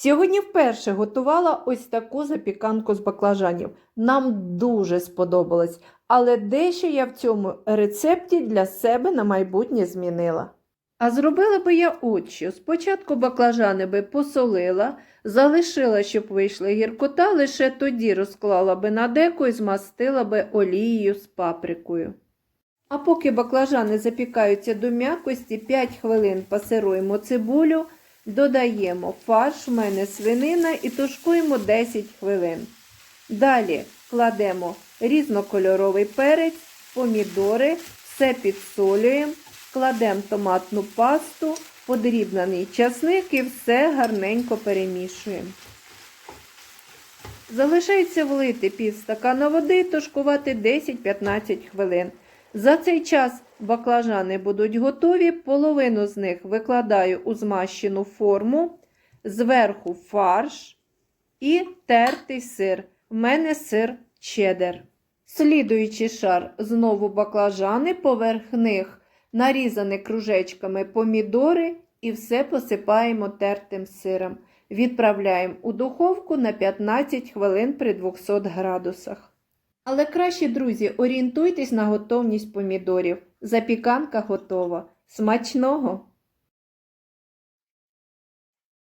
Сьогодні вперше готувала ось таку запіканку з баклажанів. Нам дуже сподобалось, але дещо я в цьому рецепті для себе на майбутнє змінила. А зробила би я от що. Спочатку баклажани би посолила, залишила, щоб вийшла гіркота, лише тоді розклала би на деко і змастила би олією з паприкою. А поки баклажани запікаються до м'якості, 5 хвилин пасируємо цибулю, додаємо фарш, в мене свинина і тушкуємо 10 хвилин. Далі кладемо різнокольоровий перець, помідори, все підсолюємо, кладемо томатну пасту, подрібнений часник і все гарненько перемішуємо. Залишається влити пів стакана води тушкувати 10-15 хвилин. За цей час баклажани будуть готові, половину з них викладаю у змащену форму, зверху фарш і тертий сир. В мене сир чеддер. Слідуючий шар знову баклажани, поверх них нарізані кружечками помідори і все посипаємо тертим сиром. Відправляємо у духовку на 15 хвилин при 200 градусах. Але краще, друзі, орієнтуйтесь на готовність помідорів. Запіканка готова. Смачного!